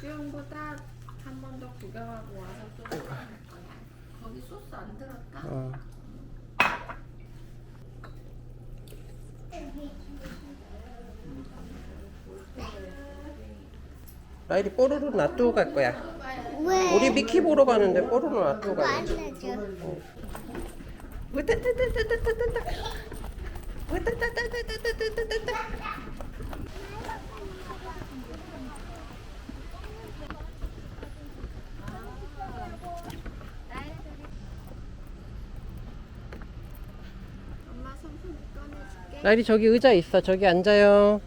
수영보다 한 번 더 구경하고 와서 또 먹을 거야. 거기 소스 안 들었다? 어. 라일이 뽀로로 놔두고 갈 거야. 왜? 우리 미키 보러 가는데 뽀로로 놔두고 그거 가야 안 돼. 해줘. 으따따따따따따따따. 으따따따따따따따따. 엄마 손품 꺼내줄게. 라일이 저기 의자 있어. 저기 앉아요.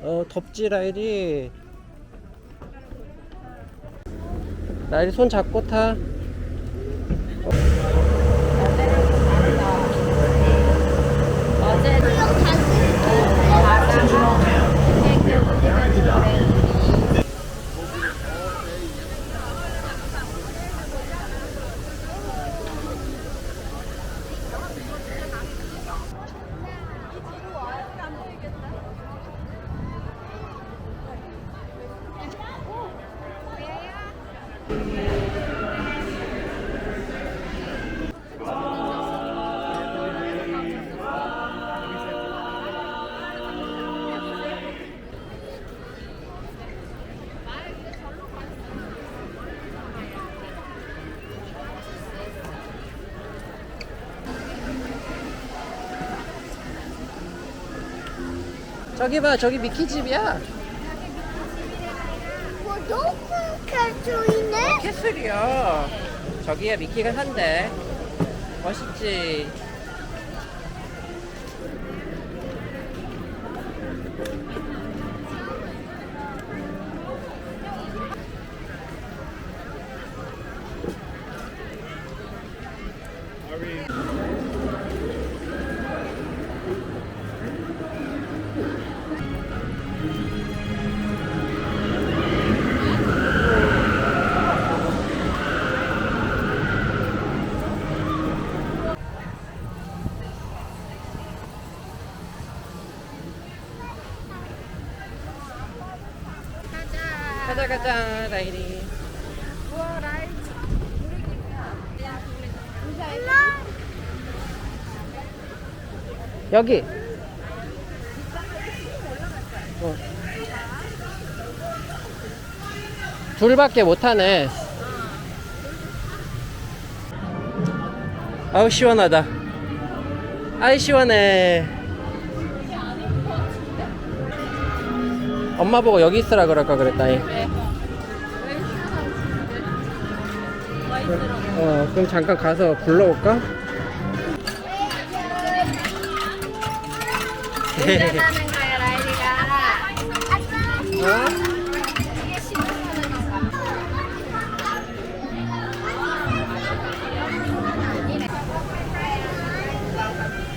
어 덥지 라일이. 라일이 손 잡고 타. 어 저기 봐. 저기 미키 집이야. 뭐 높은 캐릭터이네? 캐슬이야. 저기야 미키가 산대. 멋있지. 가자 가자 라이리. 여기. 어. 둘밖에 못 타네. 아우 시원하다. 아이 시원해. 엄마 보고 여기 있으라 그럴까 그랬다니. 어, 그럼 잠깐 가서 불러올까? 운전하는 거야 라이리가 어? 이게 신호하는 건가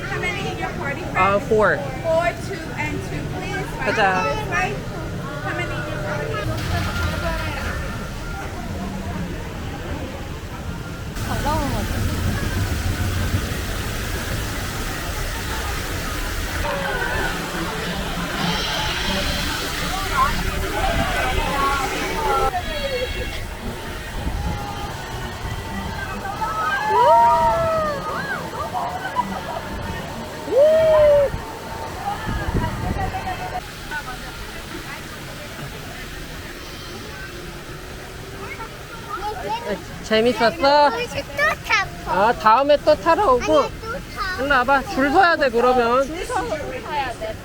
How many in your party? 아, four. Four, two, and two, please. Right 가자. This. 재밌었어? 또 타고. 아, 다음에 또 타러 오고. 아니 또 타. 일로 와봐. 줄 서야 돼, 그러면. 타야 돼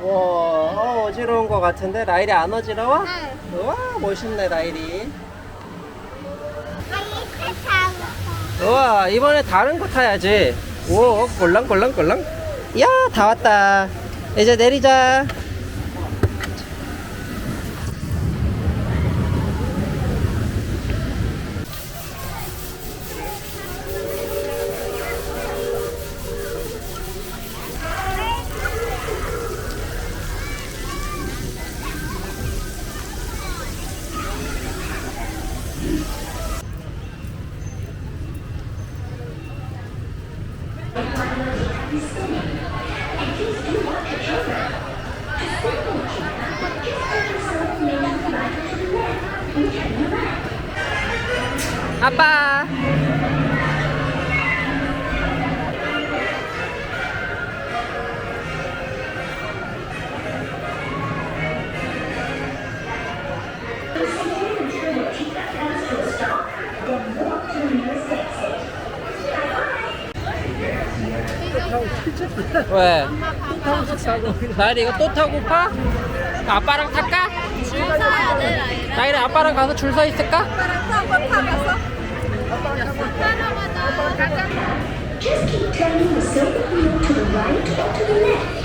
와, 어, 어지러운 것 같은데? 라일이 안 어지러워? 응. 우와, 멋있네, 라일이. 아니 또 타고. 우와, 이번에 다른 거 타야지. 오, 꼴랑 꼴랑 꼴랑. 야, 다 왔다. 이제 내리자. apa? 왜? 나일이 이거 또 타고 파? 아빠랑 탈까? 줄 서야 돼. 나일이 아빠랑 가서 줄 서 있을까? 한번 타봤어? 따라가자. 가자. Just keep turning the silver wheel to the right or to the left.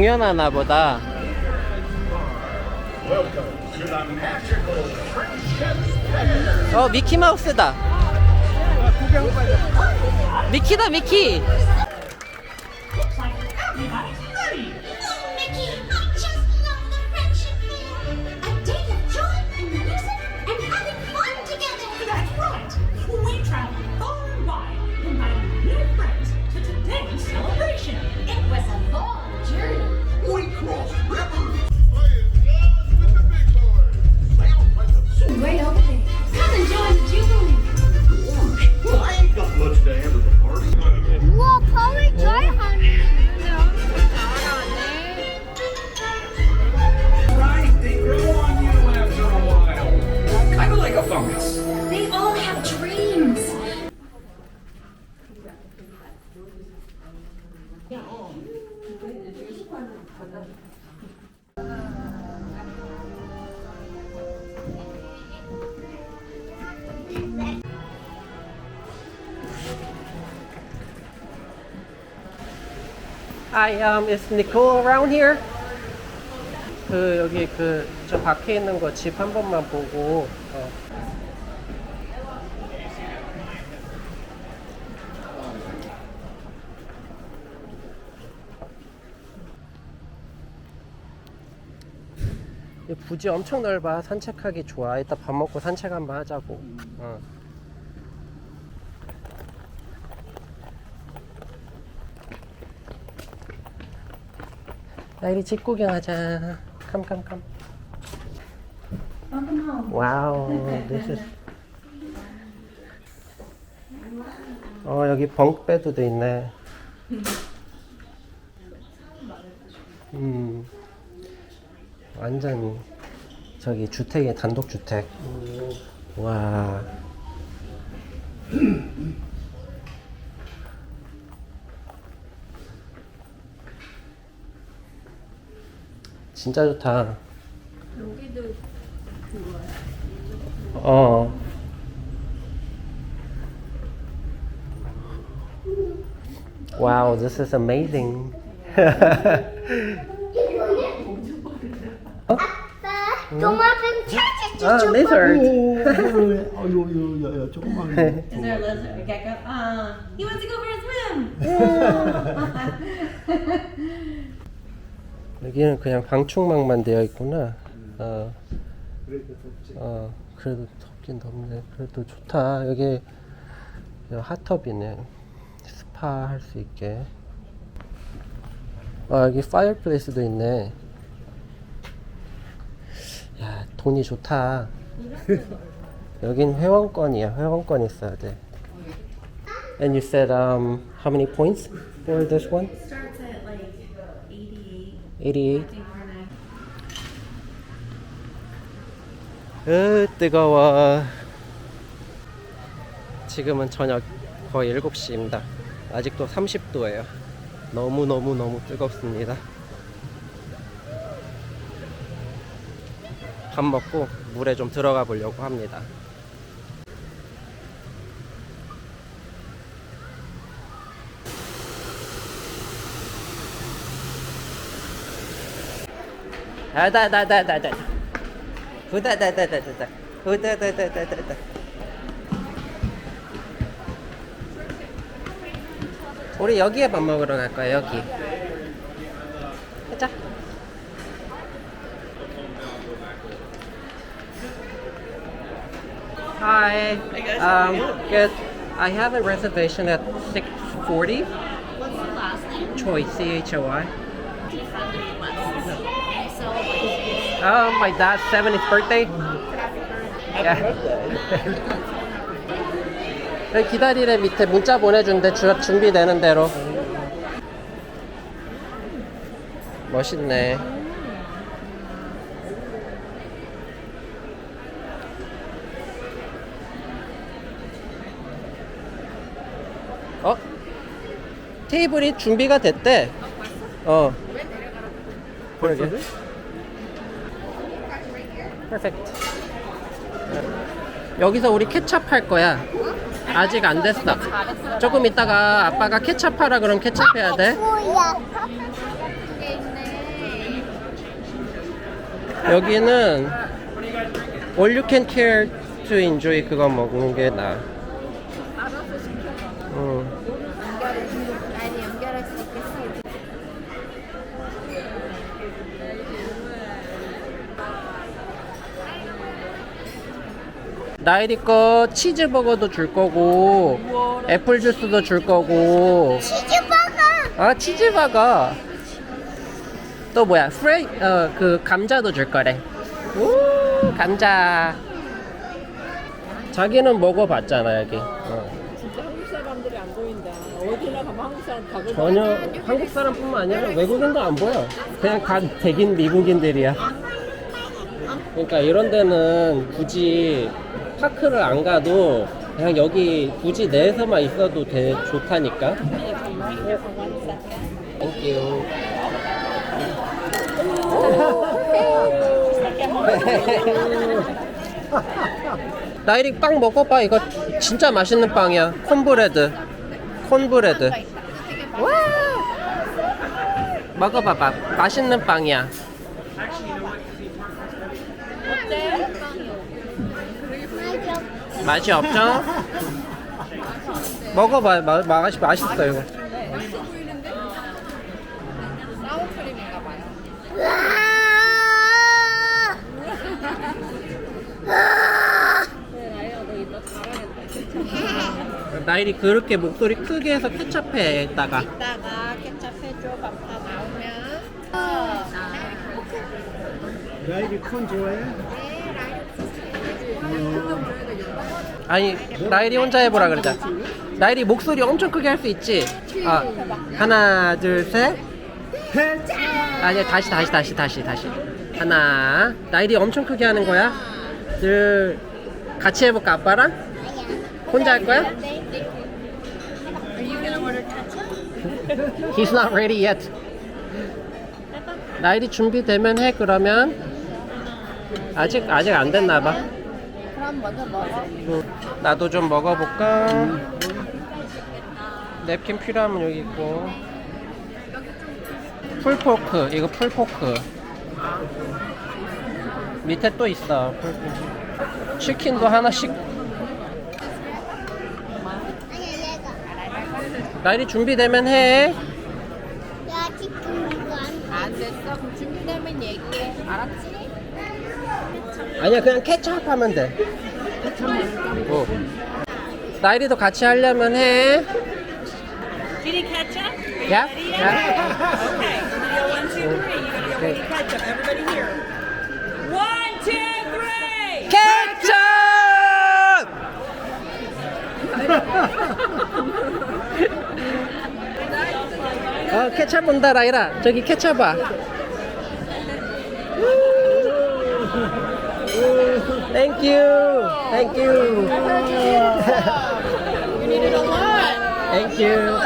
공연하나 보다. 어 미키 마우스다. 미키다 미키 They all have dreams. Hi, um, is Nicole around here? 그 여기 그 저 밖에 있는 거 집 한 번만 보고 어. 이 부지 엄청 넓어 산책하기 좋아 이따 밥 먹고 산책 한번 하자고 어. 나 이리 집 구경하자. 캄캄캄. 와우, this is. 어 여기 벙베드도 있네. 음, 완전히 저기 주택에 단독 주택. 와. 진짜 좋다. 여기도 그거야. 어. Wow, this is amazing. 도마뱀 찾아줘. 아, lizard. 아유, 야, 야, 조금만. Is there a lizard, a gecko? Uh, he wants to go for a swim. 여기는 그냥 방충망만 되어 있구나. 어. 어, 그래도 덥긴 덥네. 그래도 좋다. 여기 핫tub이네. 스파 할 수 있게. 아, 여기 파이어플레이스도 있네. 야, 돈이 좋다. 여긴 회원권이야. 회원권 있어야 돼. And you said um how many points for this one? Starts at like 88. 88. I think for now. 으 뜨거워 지금은 저녁 거의 7시입니다 아직도 30도예요 너무너무너무 뜨겁습니다 밥 먹고 물에 좀 들어가 보려고 합니다. 다다다다다다. 후다다다다다다. 후다다다다다다. 우리 여기에 밥 먹으러 갈 거야 여기. Hi. Um, good. I have a reservation at 6:40. What's the last name? Choi, C H O I. So, Oh, my dad's 70th birthday. 여기 기다리래 밑에 문자 보내준대 주, 준비되는 대로. 멋있네. 어? 테이블이 준비가 됐대. 어. 그러게. 퍼펙트. 여기서 우리 케찹 할 거야. 아직 안 됐어. 조금 있다가 아빠가 케찹 하라 그럼 케찹 해야 돼. 여기는 all you can care to enjoy 그거 먹는 게 나아. 시켜봐. 응. 연결을, 아니, 연결할 수 있겠어? 나일이 거 치즈버거도 줄 거고 애플 주스도 줄 거고 치즈버거. 아 치즈버거 또 뭐야 프레이 어 그 감자도 줄 거래 오 감자 자기는 먹어봤잖아 여기 어. 진짜 한국 사람들이 안 보인다. 어디나 가면 한국 사람 다 보여. 전혀 한국 사람뿐만 아니라 외국인도 안 보여 그냥 다 백인 미국인들이야 그러니까 이런 데는 굳이 파크를 안 가도 그냥 여기 굳이 내에서만 있어도 되, 좋다니까. 땡큐 나이리 빵 먹어봐. 이거 진짜 맛있는 빵이야. 콘브레드. 콘브레드. 와! 먹어봐봐. 맛있는 빵이야 맛이 없죠? 먹어봐 마, 맛이 맛있어 이거 사워크림인가 봐요. 나일이 그렇게 목소리 크게 해서 케찹해 했다가 이따가 케찹해줘, 밥다 나오면. 나에게 콘 좋아해? 아니 나일이 혼자 해보라 그러자. 나일이 목소리 엄청 크게 할 수 있지? 아 하나 둘셋. 아니 다시 다시 다시 다시 다시. 하나. 나일이 엄청 크게 하는 거야? 둘. 같이 해볼까 아빠랑? 혼자 할 거야? He's not ready yet. 나일이 준비되면 해 그러면. 아직 아직 안 됐나 봐 그럼 먼저 먹어. 응. 나도 좀 먹어볼까? 냅킨 필요하면 여기 있고 풀포크 이거 풀포크 밑에 또 있어 풀포크 치킨도 하나씩. 나일이 준비되면 해야 이거 안. 안 됐어? 그럼 준비되면 얘기해. 알았지? 아니야 그냥 케찹 하면 돼 어. 나일이도 같이 하려면 해 Eating ketchup? 야? 야? Okay. Video one, two, three. You be able to eat ketchup. Everybody here. One, two, three. 케찹! 어, 케찹 온다, 라이라. 저기 케찹 봐. Thank you. Thank you. You needed a lot. Thank you.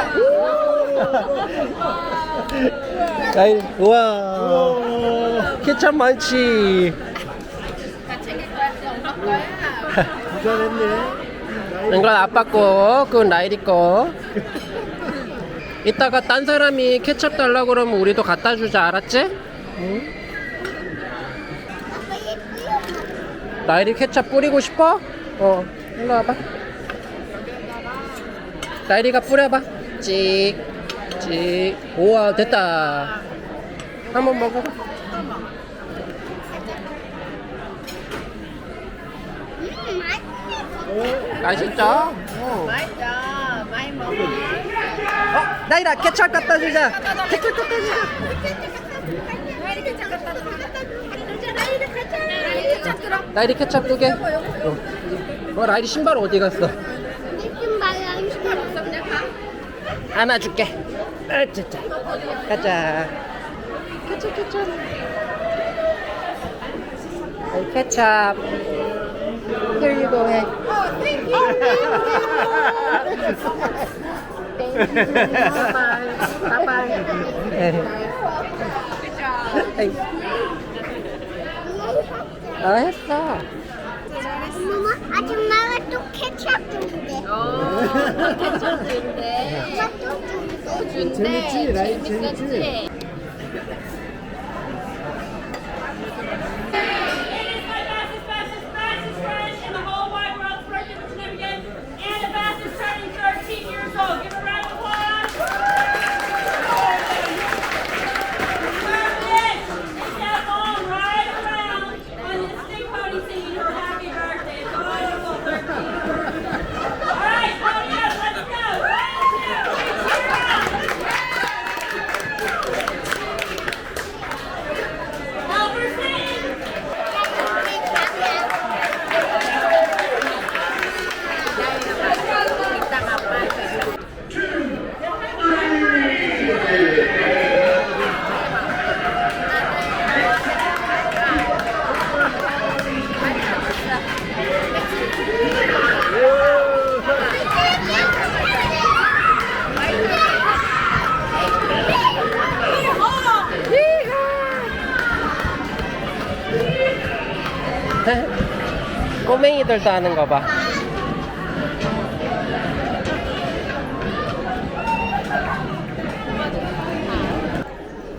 라이, 우와. 케찹 많지. 잘했네. 이건 아빠 거, 그건 라이리 거. 이따가 딴 사람이 케첩 달라고 그러면 우리도 갖다 주자, 알았지? 응? 아빠 라이리 케첩 뿌리고 싶어? 어, 일로 와봐. 라이리가 뿌려봐. 찍, 찍. 우와, 됐다. 한번 먹어봐. 맛있죠? 어. 맛있다. 많이 먹어. 어, 라이라 케첩 갖다 주자. 케첩 갖다 주자. 라이리 케첩 두 개. 어, 어 라이리 신발 어디 갔어? 느낌 봐요. 하나 줄게. 아, 진짜. 가자. 케첩, 케첩. 아이, 케첩. Here you go, 해. 아, 했어. 엄마, 아줌마가 또 케첩 준대. 어. 엄마 또 준대. 준대. 재밌지? 라이 재밌었지? 꼬맹이들도 하는 거 봐.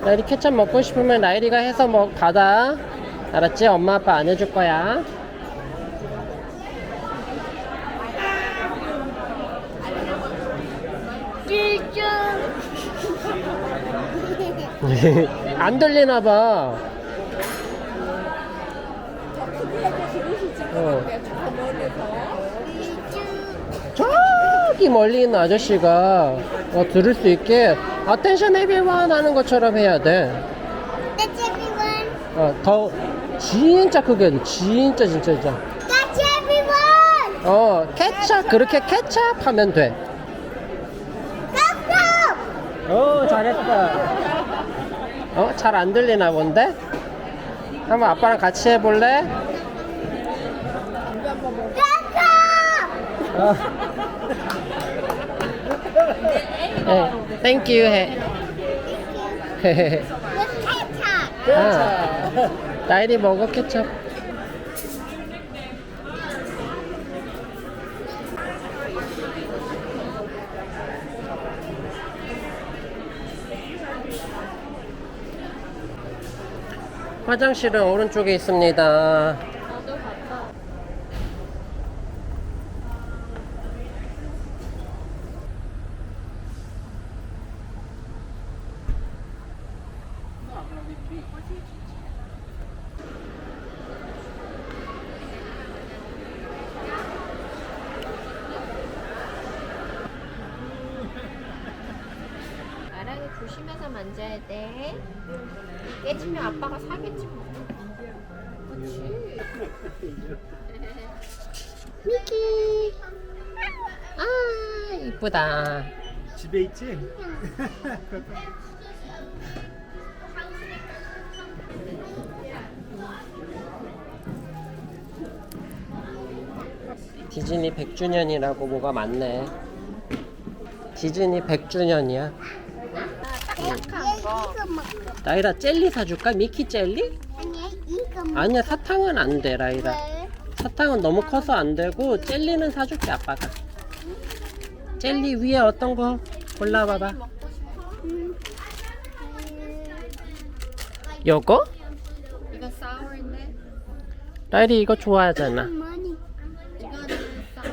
라이리 케첩 먹고 싶으면 라이리가 해서 먹 받아. 알았지? 엄마 아빠 안 해줄 거야. 안 들리나 봐. 어. 저기 멀리 있는 아저씨가 어, 들을 수 있게 attention everyone 하는 것처럼 해야 돼. That's everyone. 어, 더 진짜 크게 해야 돼. 진짜 진짜 진짜. That's everyone. 어, 케찹 그렇게 케찹 하면 돼. Go 어, 잘했어. 어, 잘 안 들리나 본데? 한번 아빠랑 같이 해볼래? go. 어. 네, 해. With ketchup. 아, 나일이 먹어 케첩. 화장실은 오른쪽에 있습니다. 나랑이 조심해서 만져야 돼. 깨지면 아빠가 사겠지 뭐. 그렇지. 미키. 아, 이쁘다. 집에 있지? 디즈니 100주년이라고 뭐가 많네. 디즈니 100주년이야. 먹고. 라이라 젤리 사줄까? 미키 젤리? 아니야 이거 먹고. 아니야 사탕은 안 돼 라이라. 왜? 사탕은 너무 커서 안 되고 젤리는 사줄게 아빠가. 젤리 위에 어떤 거 골라봐봐. 요거? 이거 라일이 이거 좋아하잖아. 이거는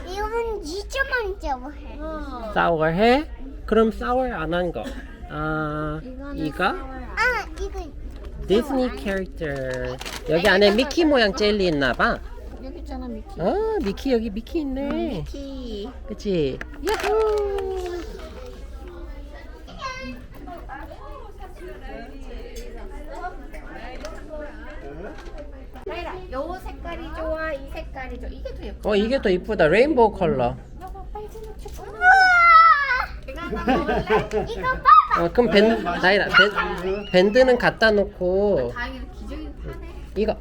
이건 진짜 많이 좋아해. 어. 사워 해? 그럼 사워 안한 거. 아 이거? 아, 이거 디즈니 캐릭터. 여기 안에 미키 모양 젤리 있나 봐. 여기 있잖아 미키 아 미키 여기 미키 있네. 미키 그치? 야호! 라이라 요 색깔이 좋아 이 색깔이 좋아 이게 더 예뻐 어 이게 더 이쁘다. 레인보우 컬러. 이거 하나 먹을래? 이거 봐봐. 어 그럼 밴 나이라 밴, 밴드는 갖다 놓고 다행히 기저귀 파네 이거.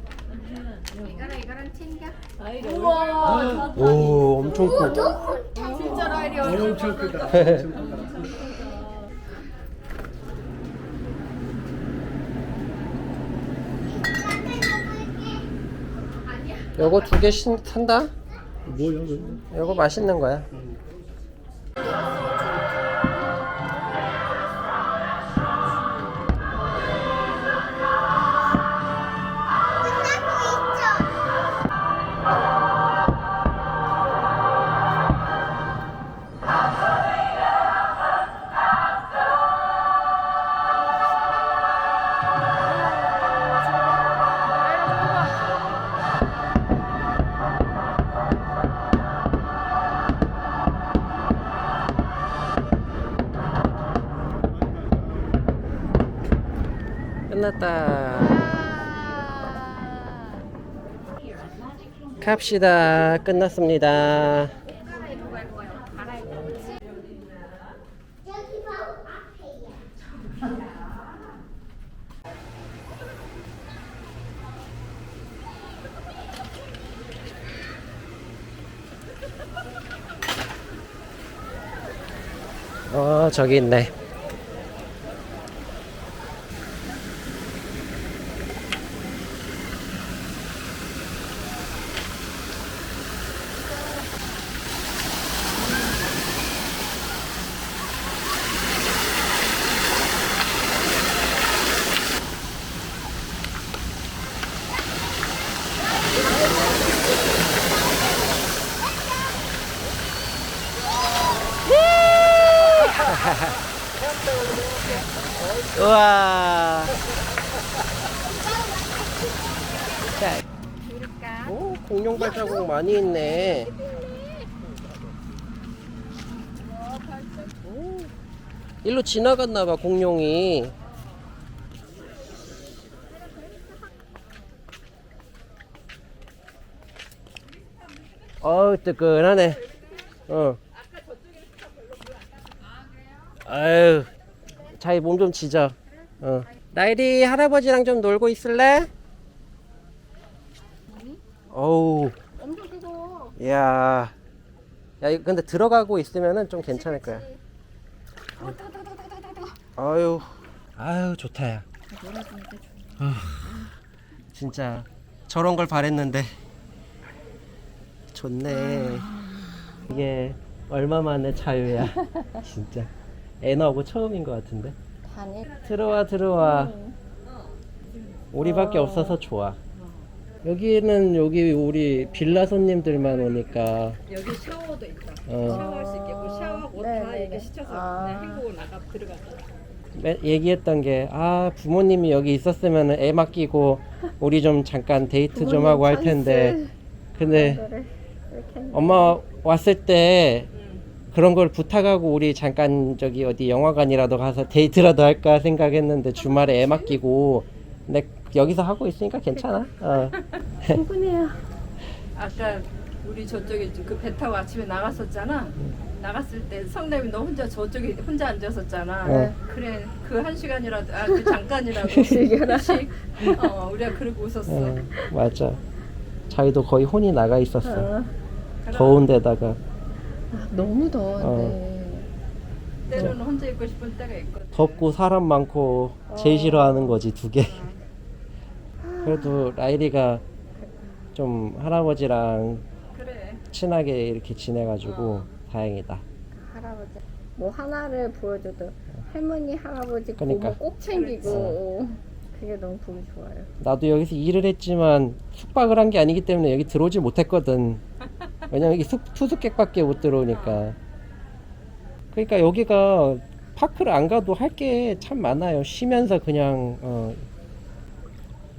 이거랑 이거랑 챙겨 우와. 오 엄청 커. 진짜 라이리 엄청 크다. 엄청 크다. 요거 두 개 산다. 뭐야, 그거? 요거 맛있는 거야. 끝났다. 갑시다. 끝났습니다. 어 저기 있네. 우와. 자. 오, 공룡 발자국 많이 있네. 오, 일로 지나갔나 봐, 공룡이. 어우, 뜨끈하네. 어. 아유, 자기 몸 좀 지져. 어. 나일이 할아버지랑 좀 놀고 있을래? 어우, 엄청 뜨거워 야, 야, 이거 근데 들어가고 있으면은 좀 괜찮을 거야. 아유, 아유 좋다 야. 아, 진짜 저런 걸 바랬는데 좋네. 이게 얼마 만에 자유야. 진짜 애 나오고 처음인 것 같은데. 들어와 들어와. 우리밖에 없어서 좋아. 여기는 여기 우리 빌라 손님들만 오니까 여기 샤워도 있다. 어, 샤워할 수 있게 뭐 샤워하고 다 이렇게 시켜서 그냥 헹구고 나가 들어가자. 매- 얘기했던 게 아 부모님이 여기 있었으면 애 맡기고 우리 좀 잠깐 데이트 좀 하고 할 텐데. 근데 엄마 왔을 때 그런 걸 부탁하고 우리 잠깐 저기 어디 영화관이라도 가서 데이트라도 할까 생각했는데 주말에 애 맡기고. 근데 여기서 하고 있으니까 괜찮아. 어. 아까 우리 저쪽에 그 배 타고 아침에 나갔었잖아. 나갔을 때 성남이 너 혼자 저쪽에 혼자 앉았었잖아. 어. 그래 그 한 시간이라도 아 그 잠깐이라도 휴식. 어 우리가 그러고 웃었어. 어, 맞아 자기도 거의 혼이 나가 있었어 그럼 더운 데다가 너무 더운데 어. 때로는 혼자 있고 싶은 때가 있거든. 덥고 사람 많고 제일 싫어하는 거지 두 개. 그래도 라이리가 좀 할아버지랑. 친하게 이렇게 지내가지고 다행이다. 할아버지. 뭐 하나를 보여줘도 할머니 할아버지 그러니까. 고모 꼭 챙기고 그게 너무 보기 좋아요. 나도 여기서 일을 했지만 숙박을 한 게 아니기 때문에 여기 들어오질 못했거든. 왜냐면 여기 숙, 투숙객밖에 못 들어오니까. 그러니까 여기가 파크를 안 가도 할 게 참 많아요. 쉬면서 그냥 어,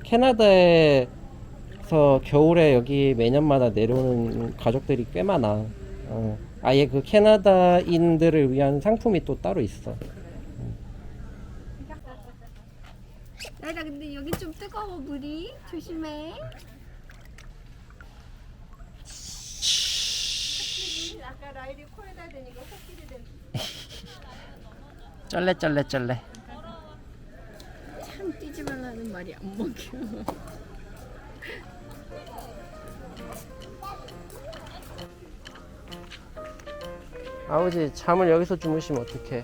캐나다에 서 겨울에 여기 매년마다 내려오는 가족들이 꽤 많아. 어, 아예 그 캐나다인들을 위한 상품이 또 따로 있어. 나이라 근데 여기 좀 뜨거워 물이 조심해. 아까 라이리 코에다 대니까 코끼리 된. 쩔레 쩔레 쩔레. 참 뛰지 말라는 말이 안 먹혀. 아버지 잠을 여기서 주무시면 어떡해?